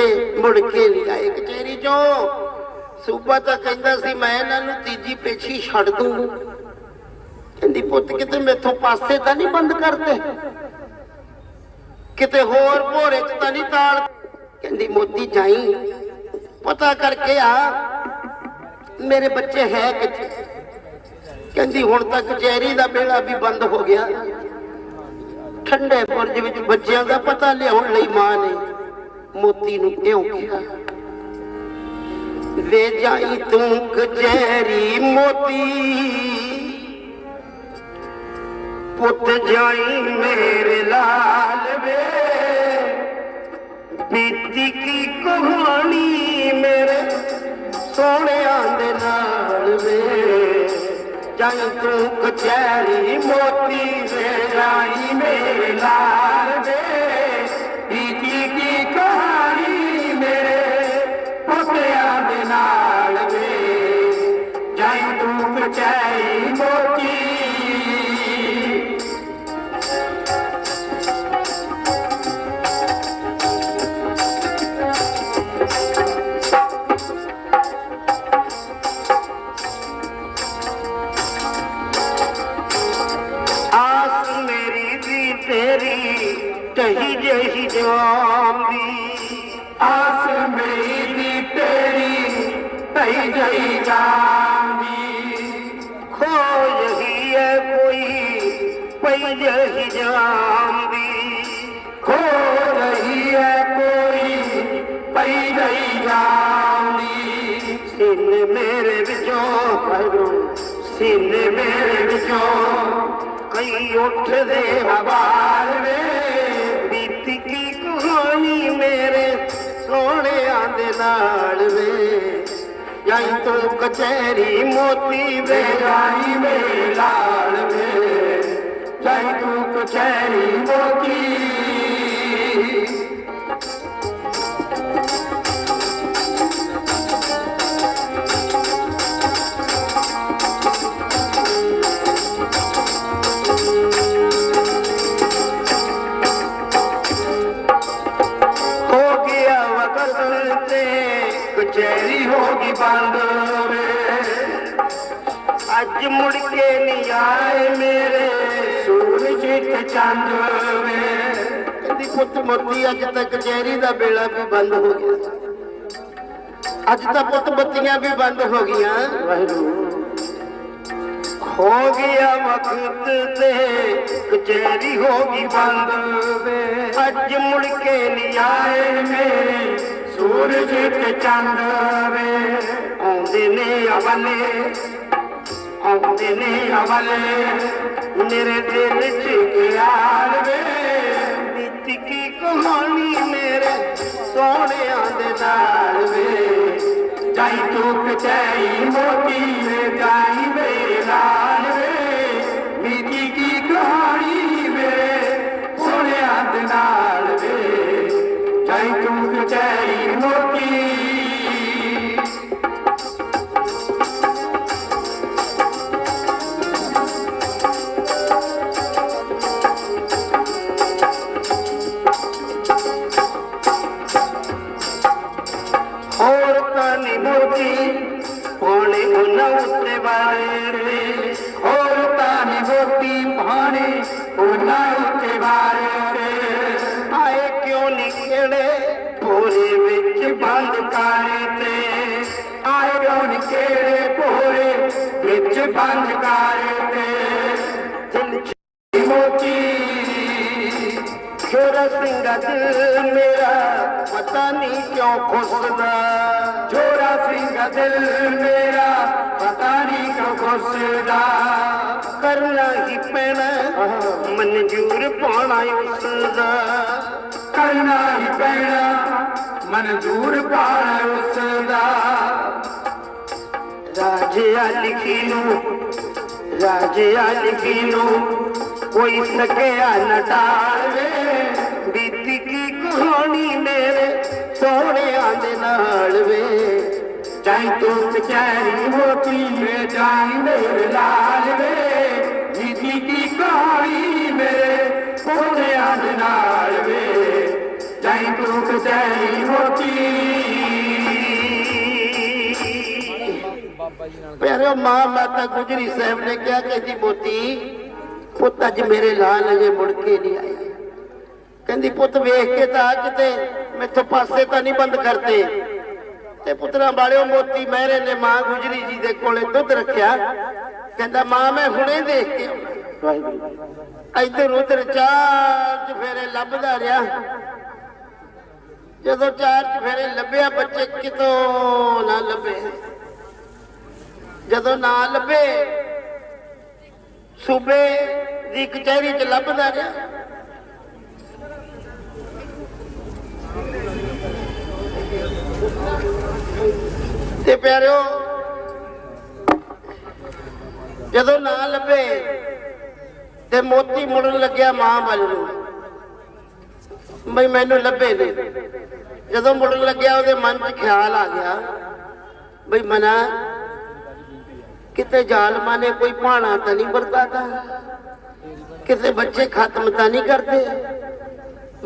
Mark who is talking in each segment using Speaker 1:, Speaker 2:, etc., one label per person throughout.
Speaker 1: ਬੱਚੇ ਮੁੜ ਕੇ ਨਹੀਂ ਆਏ ਕਚਹਿਰੀ ਚੋਂ। ਸੂਬਾ ਤਾਂ ਕਹਿੰਦਾ ਸੀ, ਮੈਂ ਇਹਨਾਂ ਨੂੰ ਤੀਜੀ ਪੇਛੀ ਛੱਡ ਦੂੰਗਾ ਕਹਿੰਦੀ, ਪੁੱਤ, ਕਿਤੇ ਮੇਥੋਂ ਪਾਸੇ ਤਾਂ ਨਹੀਂ ਬੰਦ ਕਰਦੇ? ਕਿਤੇ ਹੋਰ ਭੋਰੇ ਚ ਤਾਂ ਨਹੀਂ ਤਾਲ ਕਹਿੰਦੀ ਮੋਤੀ ਜਾਈ, ਪਤਾ ਕਰਕੇ ਆ, ਮੇਰੇ ਬੱਚੇ ਹੈ ਕਿੱਥੇ? ਕਹਿੰਦੀ, ਹੁਣ ਤਾਂ ਕਚਹਿਰੀ ਦਾ ਬੇੜਾ ਵੀ ਬੰਦ ਹੋ ਗਿਆ। ਠੰਡੇ ਬੁਰਜ ਵਿੱਚ ਬੱਚਿਆਂ ਦਾ ਪਤਾ ਲਿਆਉਣ ਲਈ ਮਾਂ ਨੇ ਮੋਤੀ ਨੂੰ ਕਿਉਂ ਕਿਹਾ ਵੇ ਜਾਈ ਤੂੰ ਕਚਹਿਰੀ ਮੋਤੀ ਪੁੱਤ ਜਾਈ ਮੇਰੇ ਲਾਲ ਵੇ ਬੀਤੀ ਕੀ ਕਹਾਣੀ ਮੇਰੇ ਸੋਹਣਿਆਂ ਦੇ ਨਾਲ ਵੇ ਜਾਈ ਤੂੰ ਕਚਹਿਰੀ ਮੋਤੀ ਵੇ ਜਾਈ ਮੇਰੇ ਲਾਲ ਕਹੀ ਜਹੀ ਜਾਂਦੀ ਖੋ ਜਹੀ ਹੈ ਕੋਈ ਪਈ ਜਹੀ ਜਾਂਦੀ ਖੋ ਰਹੀ ਹੈ ਕੋਈ ਪਈ ਜਹੀ ਜਾਂਦੀ ਸੀਨੇ ਮੇਰੇ ਵਿੱਚੋਂ ਭਰੋ ਸੀਨੇ ਮੇਰੇ ਵਿੱਚੋਂ ਕਈ ਉੱਠਦੇ ਹਵਾਲ ਵੇ ਬੀਤੀ ਕੀ ਕਹਾਣੀ तो कचहरी मोती बेगानी में लाल में। जाई तो कचहरी मोती ਕਚਹਿਰੀ ਹੋ ਬੰਦ ਵੇ। ਅੱਜ ਮੁੜ ਕੇ ਨਹੀਂ ਆਏ ਮੇਰੇ ਸੂਰਜ ਤੇ ਚੰਦ ਵੇ। ਕਹਿੰਦੀ, ਪੁੱਤ ਮੋਤੀ, ਅੱਜ ਤੱਕ ਕਚਹਿਰੀ ਦਾ ਬੇੜਾ ਵੀ ਬੰਦ ਹੋ ਗਿਆ। ਅੱਜ ਤਾਂ ਪੁੱਤ ਬੱਤੀਆਂ ਵੀ ਬੰਦ ਹੋ ਗਈਆਂ। ਵਾਹਿਗੁਰੂ ਹੋ ਗਿਆ ਵਕਤ ਤੇ ਕਚਹਿਰੀ ਹੋ ਗਈ ਬੰਦ ਵੇ। ਅੱਜ ਮੁੜ ਕੇ ਨਹੀਂ ਆਏ ਮੇਰੇ ਸੂਰਜ ਤੇ ਚੰਦ ਵੇ ਆਉਂਦੇ ਨੇ ਅਵਲੇ ਆਉਂਦੇ ਨੇ ਅਵਲੇ ਮੇਰੇ ਦਿਲ ਚ ਗਿਆਲ ਵੇ ਬੀਤੀ ਕੀ ਕਹਾਣੀ ਮੇਰੇ ਸੋਹਣਿਆਂ ਦੇ ਨਾਲ ਵੇ ਜਾਈ ਤੂੰ ਕਚਹਿਰੀ ਮੋਤੀ ਵੇ ਜਾਈ ਮੇਰੇ ਜਾਈ ਤੂੰ ਕਚਹਿਰੀ ਮੋਤੀ ਹੋਰ ਤਾਂ ਨੀ ਬੰਦ ਕਾਰੇ ਤੇ ਦਿਲ ਚ ਮੋਤੀ ਛੋਰਾ ਸਿੰਘਾ ਦਿਲ ਮੇਰਾ ਪਤਾ ਨਹੀਂ ਕਿਉਂ ਖੁੱਸਦਾ ਛੋਰਾ ਸਿੰਘਾ ਦਿਲ ਮੇਰਾ ਪਤਾ ਨਹੀਂ ਕਿਉਂ ਖੁੱਸਦਾ ਕਰਨਾ ਹੀ ਪੈਣਾ, ਮਨਜ਼ੂਰ ਪਾਉਣਾ ਉਸ ਦਾ ਕਰਨਾ ਹੀ ਪੈਣਾ ਮਨਜ਼ੂਰ ਪਾਉਣਾ ਉਸ ਦਾ ਰਾਜਿਆ ਲਿਖੀ ਨੂੰ ਰਾਜਿਆ ਲਿਖੀ ਨੂੰ ਕੋਈ ਸਕਿਆ ਨਾ ਟਾਲੇ ਬੀਤੀ ਕੀ ਕਹਾਣੀ ਮੇਰੇ ਸੋਹਣਿਆਂ ਦੇ ਨਾਲ ਵੇ। ਜਾਈ ਤੂੰ ਕਚਹਿਰੀ ਮੋਤੀ ਵੇ ਜਾਈ ਮੇਰੇ ਲਾਲ ਵੇ। ਬੀਤੀ ਕੀ ਕਹਾਣੀ ਮੇਰੇ ਸੋਹਣਿਆਂ ਦੇ ਨਾਲ ਵੇ। ਜਾਈ ਤੂੰ ਕਚਹਿਰੀ ਮੋਤੀ ਪਿਆਰਿਓ ਮਾਂ ਮਾਤਾ ਗੁਜਰੀ ਸਾਹਿਬ ਨੇ ਕਿਹਾ ਕਿ ਜੀ ਮੋਤੀ ਪੁੱਤ ਅੱਜ ਮੇਰੇ ਲਾਲ ਅਜੇ ਮੁੜ ਕੇ ਨਹੀਂ ਆਇਆ ਕਹਿੰਦੀ ਪੁੱਤ ਵੇਖ ਕੇ ਤਾਂ ਕਿਤੇ ਮੈਥੋਂ ਪਾਸੇ ਤਾਂ ਨਹੀਂ ਬੰਦ ਕਰਦੇ ਤੇ ਪੁੱਤਰਾਂ ਵਾਲਿਓ ਮੋਤੀ ਮਹਿਰੇ ਨੇ ਮਾਂ ਗੁਜਰੀ ਜੀ ਦੇ ਕੋਲੇ ਦੁੱਧ ਰੱਖਿਆ। ਕਹਿੰਦਾ ਮਾਂ ਮੈਂ ਹੁਣੇ ਦੇਖ ਕੇ। ਇੱਧਰ ਉੱਧਰ ਚਾਰ ਚਫੇਰੇ ਲੱਭਦਾ ਰਿਹਾ। ਜਦੋਂ ਚਾਰ ਚਫੇਰੇ ਲੱਭਿਆ ਬੱਚੇ ਕਿਤੋਂ ਨਾ ਲੱਭੇ। ਜਦੋਂ ਨਾ ਲੱਭੇ, ਸੂਬੇ ਦੀ ਕਚਹਿਰੀ 'ਚ ਲੱਭਦਾ ਰਿਹਾ। ਤੇ ਪਿਆਰਿਓ, ਜਦੋਂ ਨਾ ਲੱਭੇ ਤੇ ਮੋਤੀ ਮੁੜਨ ਲੱਗਿਆ ਮਾਂ ਵੱਲ ਨੂੰ। ਬਈ ਮੈਨੂੰ ਲੱਭੇ ਨੇ। ਜਦੋਂ ਮੁੜਨ ਲੱਗਿਆ ਉਹਦੇ ਮਨ 'ਚ ਖਿਆਲ ਆ ਗਿਆ, ਬਈ ਮਨਾ ਕਿਤੇ ਜ਼ਾਲਮਾਂ ਨੇ ਕੋਈ ਭਾਣਾ ਤਾਂ ਨਹੀਂ ਵਰਤਾਦਾ ਕਿਤੇ ਬੱਚੇ ਖਤਮ ਤਾਂ ਨਹੀਂ ਕਰਦੇ।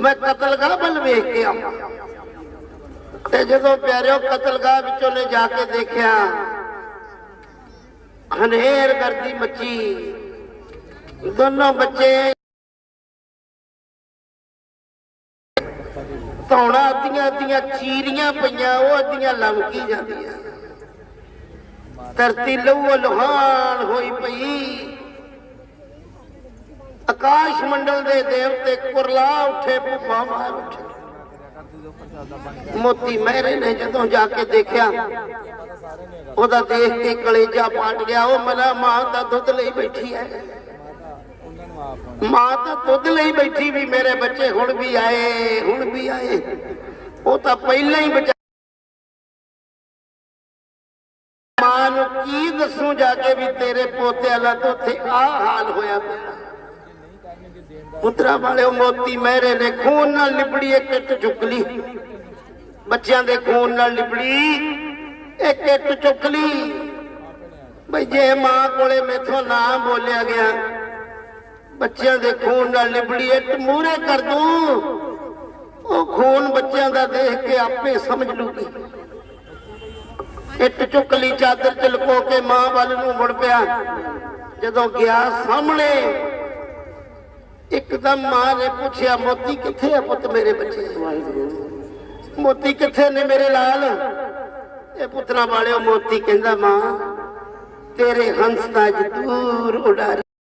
Speaker 1: ਮੈਂ ਕਤਲਗਾਹ ਵੱਲ ਵੇਖ ਕੇ ਆਵਾਂ। ਤੇ ਜਦੋਂ ਪਿਆਰਿਓ ਕਤਲਗਾਹ ਵਿੱਚੋਂ ਨੇ ਜਾ ਕੇ ਦੇਖਿਆ, ਹਨੇਰ ਕਰਦੀ ਮੱਚੀ ਦੋਨੋਂ ਬੱਚੇ ਧੌਣਾ ਅੱਧੀਆਂ ਅੱਧੀਆਂ ਚੀਰੀਆਂ ਪਈਆਂ, ਉਹ ਅੱਧੀਆਂ ਲਮਕੀ ਜਾਂਦੀਆਂ। ਧਰਤੀ ਲਹੂ ਲੁਹਾਨ ਹੋਈ ਪਈ। ਆਕਾਸ਼ ਮੰਡਲ ਦੇ ਦੇਵਤੇ ਕੁਰਲਾ ਉੱਠੇ ਭੁੱਫਾ ਮਾਰ ਉੱਠੇ। ਮੋਤੀ ਮਹਿਰੇ ਨੇ ਜਦੋਂ ਜਾ ਕੇ ਦੇਖਿਆ, ਉਹਦਾ ਦੇਖ ਕੇ ਕਲੇਜਾ ਪਾਟ ਗਿਆ। ਉਹ ਮਨਾ ਮਾਂ ਦਾ ਦੁੱਧ ਲਈ ਬੈਠੀ ਹੈ। ਮਾਂ ਤਾਂ ਦੁੱਧ ਲਈ ਬੈਠੀ ਵੀ ਮੇਰੇ ਬੱਚੇ ਹੁਣ ਵੀ ਆਏ, ਹੁਣ ਵੀ ਆਏ। ਉਹ ਤਾਂ ਪਹਿਲਾਂ ਹੀ ਨੂੰ ਕੀ ਦੱਸੂ ਜਾ ਕੇ ਵੀ ਤੇਰੇ ਪੋਤਿਆਂ ਦਾ ਤਾਂ ਉੱਥੇ ਆ ਹਾਲ ਹੋਇਆ ਪੁੱਤਰਾ ਵਾਲਿਓ ਮੋਤੀ ਮਹਿਰੇ ਨੇ ਖੂਨ ਨਾਲ ਲਿਬੜੀ, ਇੱਕ ਇੱਟ ਚੁੱਕ ਲਈ। ਬੱਚਿਆਂ ਦੇ ਖੂਨ ਨਾਲ ਲਿਬੜੀ, ਇੱਕ ਇੱਟ ਚੁੱਕ ਲਈ। ਬਈ ਜੇ ਮਾਂ ਕੋਲੇ ਮੇਥੋਂ ਨਾ ਬੋਲਿਆ ਗਿਆ, ਬੱਚਿਆਂ ਦੇ ਖੂਨ ਨਾਲ ਲਿਬੜੀ, ਇੱਟ ਮੂਹਰੇ ਕਰ ਦੂੰ। ਉਹ ਖੂਨ ਬੱਚਿਆਂ ਦਾ ਦੇਖ ਕੇ ਆਪੇ ਸਮਝ ਲੂਗੀ। ਇੱਟ ਚੁੱਕ ਲਈ ਚਾਦਰ ਚ ਲੁਕੋ ਕੇ ਮਾਂ ਵੱਲ ਨੂੰ ਮੁੜ ਪਿਆ। ਜਦੋਂ ਗਿਆ ਸਾਹਮਣੇ, ਇੱਕਦਮ ਮਾਂ ਨੇ ਪੁੱਛਿਆ, ਮੋਤੀ ਕਿੱਥੇ ਆ ਪੁੱਤ ਮੇਰੇ ਬੱਚੇ? ਮੋਤੀ ਕਿੱਥੇ ਨੇ ਮੇਰੇ ਲਾਲ? ਇਹ ਪੁੱਤਰਾ ਵਾਲਿਓ, ਮੋਤੀ ਕਹਿੰਦਾ, ਮਾਂ, ਤੇਰੇ ਹੰਸ ਤਾਂ ਅੱਜ ਦੂਰ ਉਡਾਰੀ